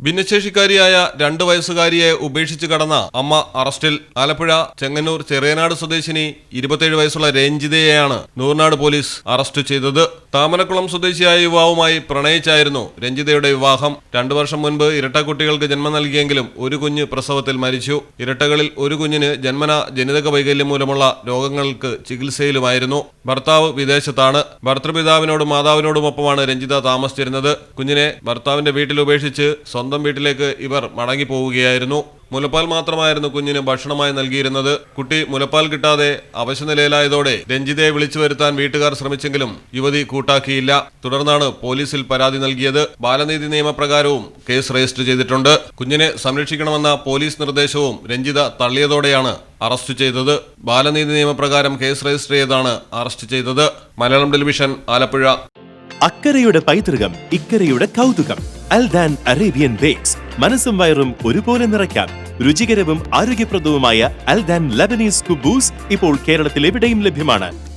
ഭിന്നശേഷിക്കാരിയായ രണ്ട് വയസ്സുകാരിയെ ഉപേക്ഷിച്ച് കടന്ന അമ്മ അറസ്റ്റിൽ. ആലപ്പുഴ ചെങ്ങന്നൂർ ചെറിയനാട് സ്വദേശിനി ഇരുപത്തിയേഴ് വയസ്സുള്ള രഞ്ജിതയെയാണ് നൂർനാട് പോലീസ് അറസ്റ്റ് ചെയ്തത്. താമരക്കുളം സ്വദേശിയായ യുവാവുമായി പ്രണയിച്ചായിരുന്നു രഞ്ജിതയുടെ വിവാഹം. രണ്ടു വർഷം മുൻപ് ഇരട്ട കുട്ടികൾക്ക് ജന്മം നൽകിയെങ്കിലും ഒരു കുഞ്ഞ് പ്രസവത്തിൽ മരിച്ചു. ഇരട്ടകളിൽ ഒരു കുഞ്ഞിന് ജന്മന ജനിതക വൈകല്യം മൂലമുള്ള രോഗങ്ങൾക്ക് ചികിത്സയിലുമായിരുന്നു. ഭർത്താവ് വിദേശത്താണ്. ഭർത്തൃപിതാവിനോടും മാതാവിനോടുമൊപ്പമാണ് രഞ്ജിത താമസിച്ചിരുന്നത്. കുഞ്ഞിനെ ഭർത്താവിന്റെ വീട്ടിൽ ഉപേക്ഷിച്ച് സ്വന്തം വീട്ടിലേക്ക് ഇവർ മടങ്ങി പോവുകയായിരുന്നു മുലപ്പാൽ മാത്രമായിരുന്നു കുഞ്ഞിന് ഭക്ഷണമായി നൽകിയിരുന്നത്. കുട്ടി മുലപ്പാൽ കിട്ടാതെ അവശനിലയിലായതോടെ രഞ്ജിതയെ വിളിച്ചു വരുത്താൻ വീട്ടുകാർ ശ്രമിച്ചെങ്കിലും യുവതി കൂട്ടാക്കിയില്ല. തുടർന്നാണ് പോലീസിൽ പരാതി നൽകിയത്. ബാലനീതി നിയമപ്രകാരവും കേസ് രജിസ്റ്റർ ചെയ്തിട്ടുണ്ട്. കുഞ്ഞിനെ സംരക്ഷിക്കണമെന്ന പോലീസ് നിർദ്ദേശവും രഞ്ജിത തള്ളിയതോടെയാണ് അറസ്റ്റ് ചെയ്തത്. ബാലനീതി നിയമപ്രകാരം കേസ് രജിസ്റ്റർ ചെയ്താണ് അറസ്റ്റ് ചെയ്തത്. മലയാളം ടെലിവിഷൻ ആലപ്പുഴ. അക്കരയുടെ പൈതൃകം ഇക്കരയുടെ കൗതുകം. അൽ ദാൻ അറേബ്യൻ ബേക്സ് മനസ്സും വയറും ഒരുപോലെ നിറയ്ക്കാം. രുചികരവും ആരോഗ്യപ്രദവുമായ അൽ ദാൻ ലബനീസ് കുബൂസ് ഇപ്പോൾ കേരളത്തിൽ എവിടെയും ലഭ്യമാണ്.